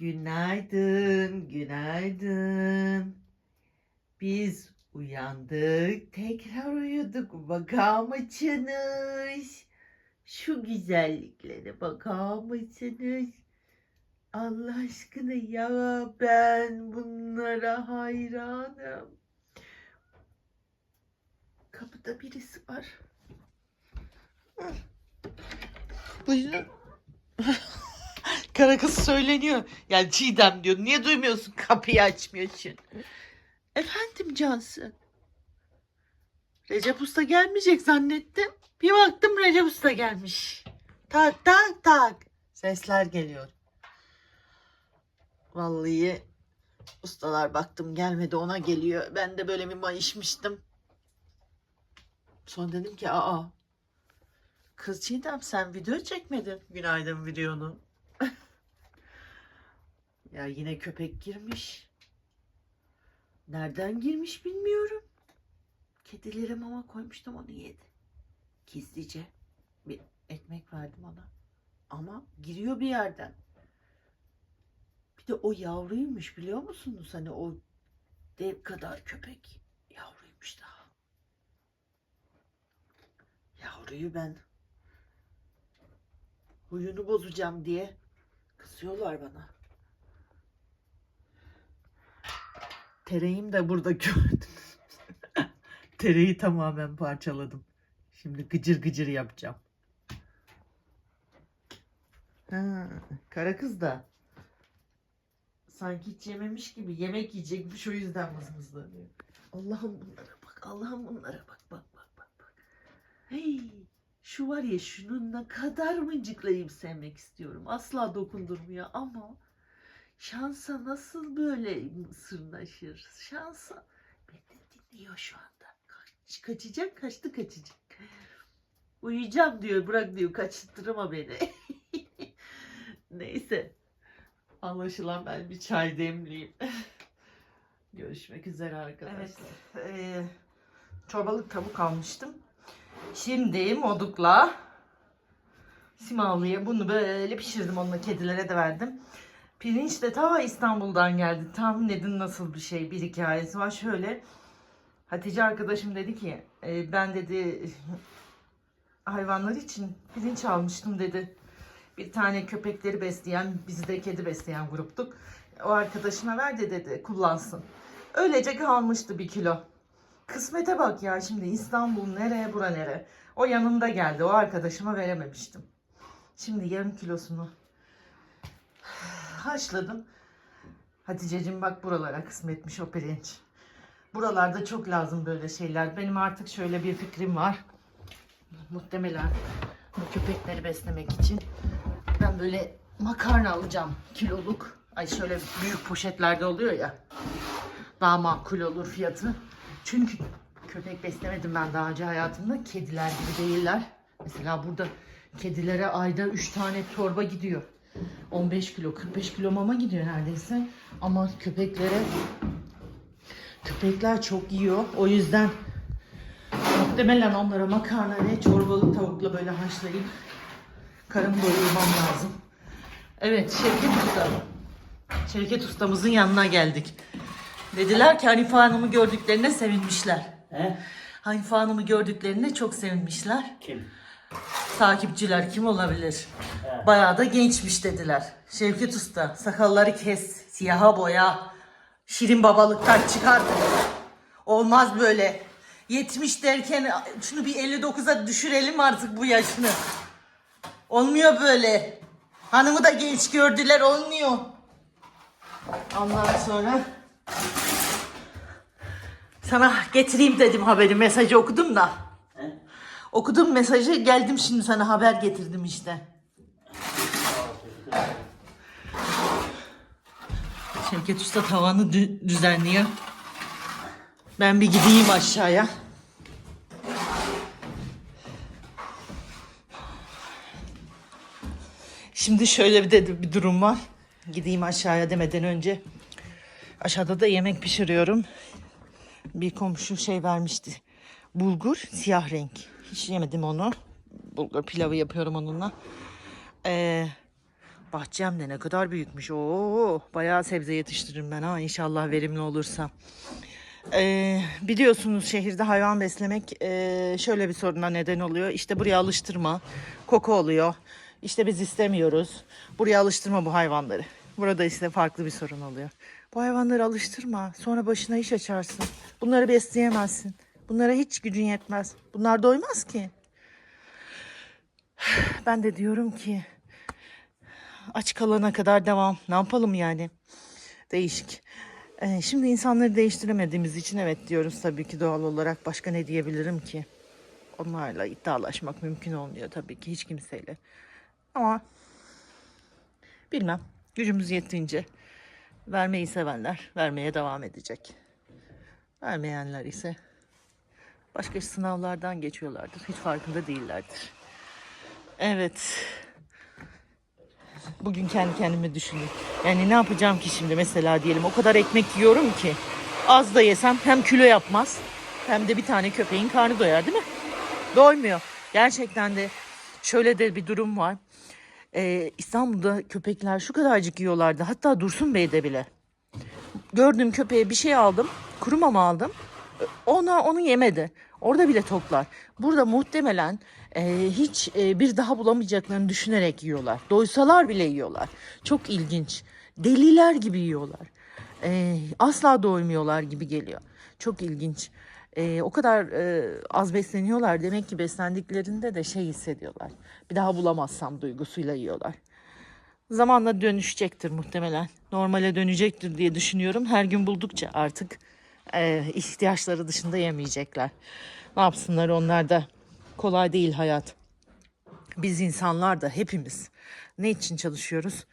Günaydın, günaydın. Biz uyandık, tekrar uyuduk. Bakar mısınız? Şu güzelliklere bakar mısınız? Allah aşkına ya ben bunlara hayranım. Kapıda birisi var. Buyurun. Kara kız söyleniyor. Yani Çiğdem diyor. Niye duymuyorsun? Kapıyı açmıyorsun. Efendim Cansı. Recep Usta gelmeyecek zannettim. Bir baktım Recep Usta gelmiş. Tak tak tak. Sesler geliyor. Vallahi ustalar baktım gelmedi ona geliyor. Ben de böyle bir mayışmıştım. Sonra dedim ki aa kız Çiğdem sen video çekmedin günaydın videonu. Ya yine köpek girmiş. Nereden girmiş bilmiyorum. Kedilere mama koymuştum onu yedi. Gizlice bir ekmek verdim ona. Ama giriyor bir yerden. Bir de o yavruymuş biliyor musunuz? Hani o dev kadar köpek yavruymuş daha. Yavruyu ben huyunu bozacağım diye kızıyorlar bana. Tereğim de burada gördünüz. Tereyi tamamen parçaladım. Şimdi gıcır gıcır yapacağım. Ha, kara kız da sanki hiç yememiş gibi yemek yiyecekmiş o yüzden mızmızlanıyor. Allah'ım bunlara bak, Allah'ım bunlara bak, bak, bak, bak, bak. Hey, şu var ya şunun ne kadar mıncıklayıp sevmek istiyorum. Asla dokundurmuyor ama şansa nasıl böyle sırnaşır? Şansa beni dinliyor şu anda. Kaç, kaçacak, kaçtı kaçacak. Uyuyacağım diyor, bırak diyor, kaçtırma beni. Neyse. Anlaşılan ben bir çay demleyeyim. Görüşmek üzere arkadaşlar. Evet. eee, çorbalık tavuk almıştım. Şimdi modukla Simalı'ya bunu böyle pişirdim. Onunla kedilere de verdim. Pirinç de ta İstanbul'dan geldi. Tahmin edin nasıl bir şey. Bir hikayesi var. Şöyle Hatice arkadaşım dedi ki "E, ben dedi hayvanlar için pirinç almıştım dedi. Bir tane köpekleri besleyen, bizi de kedi besleyen gruptuk. O arkadaşına ver de dedi kullansın. Öylece kalmıştı bir kilo. Kısmete bak ya şimdi İstanbul nereye bura nere. O yanımda geldi. O arkadaşıma verememiştim. Şimdi yarım kilosunu haşladım. Haticeciğim bak buralara kısmetmiş o pirinç. Buralarda çok lazım böyle şeyler. Benim artık şöyle bir fikrim var. Muhtemelen bu köpekleri beslemek için ben böyle makarna alacağım kiloluk. Ay şöyle büyük poşetlerde oluyor ya. Daha makul olur fiyatı. Çünkü köpek beslemedim ben daha önce hayatımda. Kediler gibi değiller. Mesela burada kedilere ayda 3 tane torba gidiyor. 15 kilo, 45 kilo mama gidiyor neredeyse. Ama köpeklere köpekler çok yiyor. O yüzden muhtemelen onlara makarna ve çorbalı tavukla böyle haşlayıp karın doyurmam lazım. Evet Şevket Usta. Şevket ustamızın yanına geldik. Dediler ki Hanife Hanım'ı gördüklerine sevinmişler. He? Hanife Hanım'ı gördüklerine çok sevinmişler. Kim? Takipçiler kim olabilir? He. Bayağı da gençmiş dediler. Şevket Usta sakalları kes, siyaha boya, şirin babalıktan çıkar. Olmaz böyle. 70 derken şunu bir 59'a düşürelim artık bu yaşını. Olmuyor böyle. Hanımı da genç gördüler olmuyor. Ondan sonra sana getireyim dedim haberi mesajı okudum da. Okudum mesajı geldim şimdi sana haber getirdim işte. Şevket Usta tavanı dü- düzenliyor. Ben bir gideyim aşağıya. Şimdi şöyle bir de bir durum var. Gideyim aşağıya demeden önce. Aşağıda da yemek pişiriyorum. Bir komşu şey vermişti. Bulgur siyah renk. Hiç yemedim onu. Bulgur pilavı yapıyorum onunla. Ee, Bahçem de ne kadar büyükmüş. Oo, bayağı sebze yetiştiririm ben ha inşallah verimli olursa. Ee, biliyorsunuz şehirde hayvan beslemek ee, şöyle bir soruna neden oluyor. İşte buraya alıştırma, koku oluyor. İşte biz istemiyoruz. Buraya alıştırma bu hayvanları. Burada işte farklı bir sorun oluyor. Bu hayvanları alıştırma. Sonra başına iş açarsın. Bunları besleyemezsin. Bunlara hiç gücün yetmez. Bunlar doymaz ki. Ben de diyorum ki aç kalana kadar devam. Ne yapalım yani? Değişik. Ee, şimdi insanları değiştiremediğimiz için evet diyoruz tabii ki doğal olarak. Başka ne diyebilirim ki? Onlarla iddialaşmak mümkün olmuyor tabii ki hiç kimseyle. Ama bilmem gücümüz yettiğince vermeyi sevenler vermeye devam edecek. Vermeyenler ise başka sınavlardan geçiyorlardır. Hiç farkında değillerdir. Evet. Bugün kendi kendime düşündüm. Yani ne yapacağım ki şimdi mesela diyelim o kadar ekmek yiyorum ki az da yesem hem kilo yapmaz hem de bir tane köpeğin karnı doyar değil mi? Doymuyor. Gerçekten de şöyle de bir durum var. Ee, İstanbul'da köpekler şu kadarcık yiyorlardı. Hatta Dursun Bey'de bile. Gördüğüm köpeğe bir şey aldım. Kuru mama aldım. Ona onu yemedi. Orada bile toplar. Burada muhtemelen e, hiç e, bir daha bulamayacaklarını düşünerek yiyorlar. Doysalar bile yiyorlar. Çok ilginç. Deliler gibi yiyorlar. E, asla doymuyorlar gibi geliyor. Çok ilginç. E, o kadar e, az besleniyorlar. Demek ki beslendiklerinde de şey hissediyorlar. Bir daha bulamazsam duygusuyla yiyorlar. Zamanla dönüşecektir muhtemelen. Normale dönecektir diye düşünüyorum. Her gün buldukça artık e, ihtiyaçları dışında yemeyecekler. Ne yapsınlar onlar da kolay değil hayat. Biz insanlar da hepimiz ne için çalışıyoruz?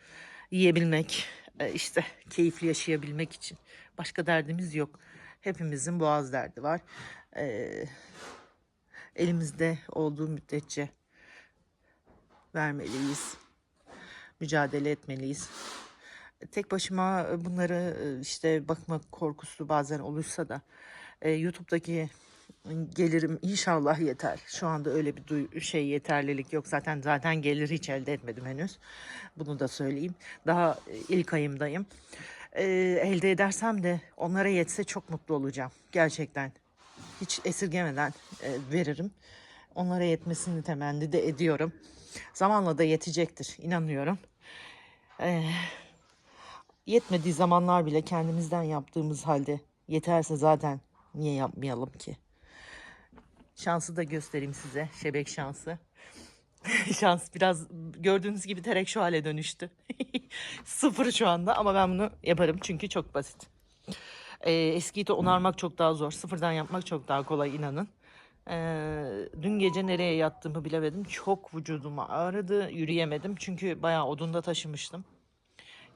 Yiyebilmek, e, işte keyifli yaşayabilmek için. Başka derdimiz yok. Hepimizin boğaz derdi var. E, elimizde olduğu müddetçe vermeliyiz. Mücadele etmeliyiz tek başıma bunları e, işte bakmak korkusu bazen olursa da e, YouTube'daki gelirim inşallah yeter. Şu anda öyle bir şey yeterlilik yok. Zaten zaten gelir hiç elde etmedim henüz. Bunu da söyleyeyim. Daha e, ilk ayımdayım. E, elde edersem de onlara yetse çok mutlu olacağım. Gerçekten. Hiç esirgemeden e, veririm. Onlara yetmesini temenni de ediyorum. Zamanla da yetecektir. inanıyorum. Eee yetmediği zamanlar bile kendimizden yaptığımız halde yeterse zaten niye yapmayalım ki? Şansı da göstereyim size. Şebek şansı. Şans biraz gördüğünüz gibi terek şu hale dönüştü. Sıfır şu anda ama ben bunu yaparım çünkü çok basit. Ee, eskiyi de onarmak çok daha zor. Sıfırdan yapmak çok daha kolay inanın. Ee, dün gece nereye yattığımı bilemedim. Çok vücudum ağrıdı. Yürüyemedim çünkü bayağı odunda taşımıştım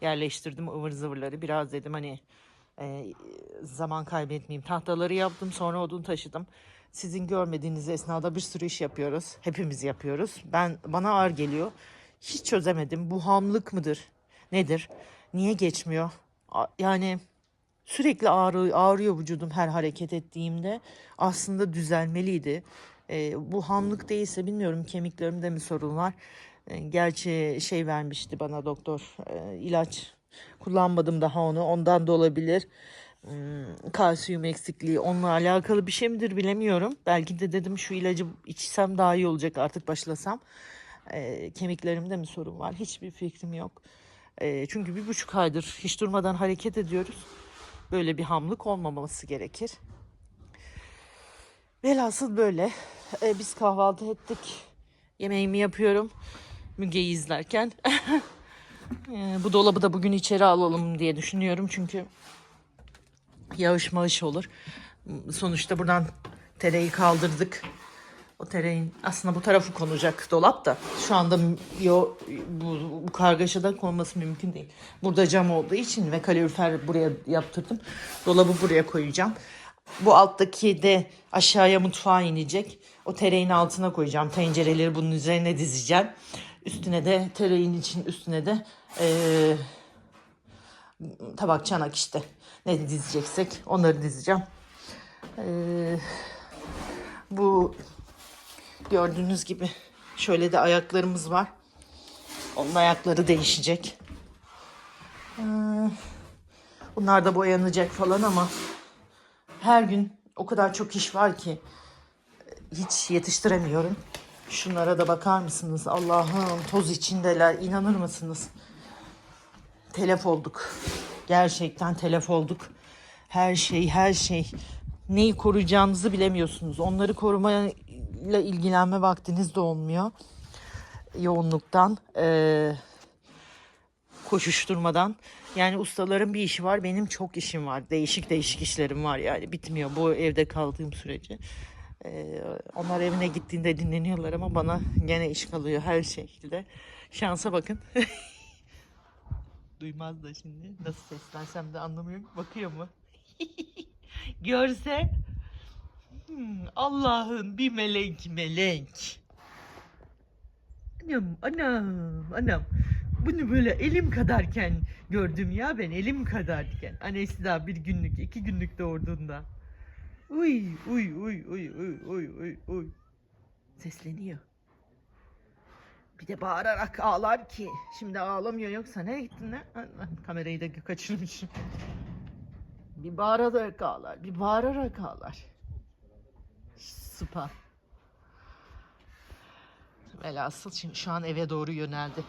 yerleştirdim ıvır zıvırları. Biraz dedim hani e, zaman kaybetmeyeyim. Tahtaları yaptım sonra odun taşıdım. Sizin görmediğiniz esnada bir sürü iş yapıyoruz. Hepimiz yapıyoruz. Ben bana ağır geliyor. Hiç çözemedim. Bu hamlık mıdır? Nedir? Niye geçmiyor? Yani sürekli ağrıyor, ağrıyor vücudum her hareket ettiğimde. Aslında düzelmeliydi. E, bu hamlık değilse bilmiyorum kemiklerimde mi sorun var. E, Gerçi şey vermişti bana doktor e, ilaç kullanmadım daha onu ondan da olabilir. Hmm, Kalsiyum eksikliği onunla alakalı bir şey midir bilemiyorum. Belki de dedim şu ilacı içsem daha iyi olacak artık başlasam. E, kemiklerimde mi sorun var hiçbir fikrim yok. E, çünkü bir buçuk aydır hiç durmadan hareket ediyoruz. Böyle bir hamlık olmaması gerekir. Velhasıl böyle. Biz kahvaltı ettik. Yemeğimi yapıyorum. Müge'yi izlerken. Ee, bu dolabı da bugün içeri alalım diye düşünüyorum. Çünkü yağış mağış olur. Sonuçta buradan tereyi kaldırdık. O tereyin aslında bu tarafı konacak dolap da şu anda yo, bu, bu kargaşada konması mümkün değil. Burada cam olduğu için ve kalorifer buraya yaptırdım. Dolabı buraya koyacağım. Bu alttaki de aşağıya mutfağa inecek. O tereyin altına koyacağım. Tencereleri bunun üzerine dizeceğim. Üstüne de tereyin için üstüne de eee, tabak çanak işte. Ne dizeceksek onları dizeceğim. Eee, bu gördüğünüz gibi şöyle de ayaklarımız var. Onun ayakları değişecek. Ee, Bunlar da boyanacak falan ama her gün o kadar çok iş var ki hiç yetiştiremiyorum. Şunlara da bakar mısınız? Allah'ım toz içindeler. İnanır mısınız? Telef olduk. Gerçekten telef olduk. Her şey, her şey. Neyi koruyacağınızı bilemiyorsunuz. Onları korumayla ilgilenme vaktiniz de olmuyor. Yoğunluktan, eee, koşuşturmadan. Yani ustaların bir işi var, benim çok işim var. Değişik değişik işlerim var yani bitmiyor bu evde kaldığım sürece. Ee, onlar evine gittiğinde dinleniyorlar ama bana gene iş kalıyor her şekilde. Şansa bakın. Duymaz da şimdi. Nasıl seslensem de anlamıyor. Bakıyor mu? Görse. Hmm, Allah'ın bir melek melek. Anam, anam, anam. Bunu böyle elim kadarken gördüm ya ben elim kadarken. Annesi daha bir günlük, iki günlük doğurduğunda. Uy, uy, uy, uy, uy, uy, uy, uy. Sesleniyor. Bir de bağırarak ağlar ki. Şimdi ağlamıyor yoksa nereye gittin lan? Kamerayı da kaçırmışım. Bir bağırarak ağlar, bir bağırarak ağlar. Sıpa. Velhasıl şimdi şu an eve doğru yöneldi.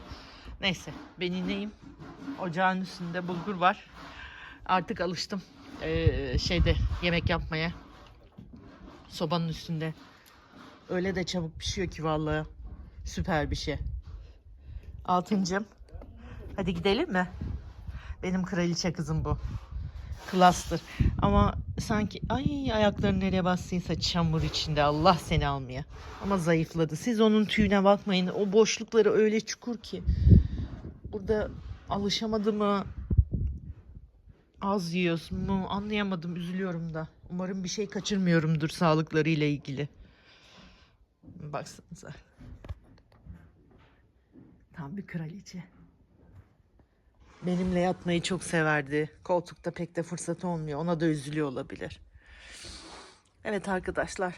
Neyse ben ineyim. Ocağın üstünde bulgur var. Artık alıştım ee, şeyde yemek yapmaya. Sobanın üstünde. Öyle de çabuk pişiyor ki vallahi. Süper bir şey. Altıncım. Hadi gidelim mi? Benim kraliçe kızım bu. Klastır. Ama sanki ay ayakları nereye bastıysa çamur içinde Allah seni almaya. Ama zayıfladı. Siz onun tüyüne bakmayın. O boşlukları öyle çukur ki. Burada alışamadı mı? Az yiyoruz mu? Anlayamadım. Üzülüyorum da. Umarım bir şey kaçırmıyorumdur sağlıklarıyla ilgili. Baksanıza. Tam bir kraliçe. Benimle yatmayı çok severdi. Koltukta pek de fırsat olmuyor. Ona da üzülüyor olabilir. Evet arkadaşlar.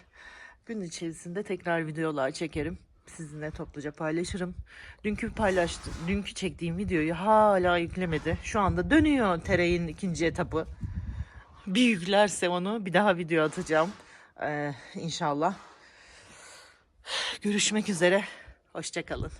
Gün içerisinde tekrar videolar çekerim. Sizinle topluca paylaşırım. Dünkü paylaştı, dünkü çektiğim videoyu hala yüklemedi. Şu anda dönüyor tereyin ikinci etapı. Bir yüklerse onu bir daha video atacağım. Ee, inşallah. Görüşmek üzere. Hoşçakalın.